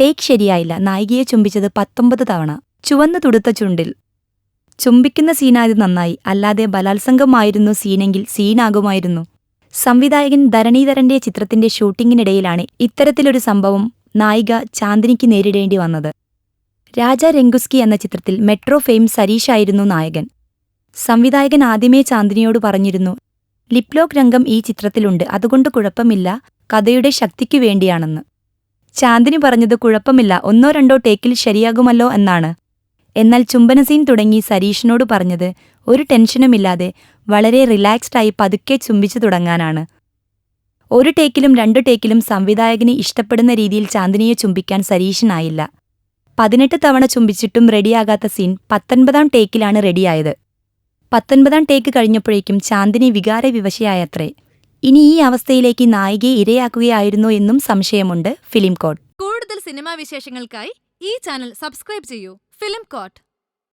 Take ശരിയായില്ല. നായികയെ ചുംബിച്ചത് പത്തൊമ്പത് തവണ. ചുവന്നു തുടുത്ത ചുണ്ടിൽ. ചുംബിക്കുന്ന സീനായത് നന്നായി. അല്ലാതെ ബലാത്സംഗമായിരുന്നു സീനെങ്കിൽ സീനാകുമായിരുന്നു. സംവിധായകൻ ധരണീധരന്റെ ചിത്രത്തിന്റെ ഷൂട്ടിങ്ങിനിടയിലാണ് ഇത്തരത്തിലൊരു സംഭവം നായിക ചാന്ദിനിക്ക് നേരിടേണ്ടി വന്നത്. രാജ രംഗുസ്കി എന്ന ചിത്രത്തിൽ മെട്രോ ഫെയിം സരീഷായിരുന്നു നായകൻ. സംവിധായകൻ ആദ്യമേ ചാന്ദിനിയോട് പറഞ്ഞിരുന്നു ലിപ്ലോക് രംഗം ഈ ചിത്രത്തിലുണ്ട്. അതുകൊണ്ട് കുഴപ്പമില്ല. കഥയുടെ ശക്തിക്കു വേണ്ടിയാണെന്ന്. ചാന്ദിനി പറഞ്ഞത് കുഴപ്പമില്ല. ഒന്നോ രണ്ടോ ടേക്കിൽ ശരിയാകുമല്ലോ എന്നാണ്. എന്നാൽ ചുംബനസീൻ തുടങ്ങി സരീഷിനോട് പറഞ്ഞത് ഒരു ടെൻഷനുമില്ലാതെ വളരെ റിലാക്സ്ഡായി പതുക്കെ ചുംബിച്ചു തുടങ്ങാനാണ്. ഒരു ടേക്കിലും രണ്ടു ടേക്കിലും സംവിധായകന് ഇഷ്ടപ്പെടുന്ന രീതിയിൽ ചാന്ദിനിയെ ചുംബിക്കാൻ സരീഷിനായില്ല. പതിനെട്ട് തവണ ചുംബിച്ചിട്ടും റെഡിയാകാത്ത സീൻ പത്തൊൻപതാം ടേക്കിലാണ് റെഡിയായത് പത്തൊൻപതാം ടേക്ക് കഴിഞ്ഞപ്പോഴേക്കും ചാന്ദിനി വികാരവിവശയായത്രേ ഇനി ഈ അവസ്ഥയിലേക്ക് നായികയെ ഇരയാക്കുകയായിരുന്നു എന്നും സംശയമുണ്ട് ഫിലിം കോട്ട്. കൂടുതൽ സിനിമാ വിശേഷങ്ങൾക്കായി ഈ ചാനൽ സബ്സ്ക്രൈബ് ചെയ്യൂ. Film coat.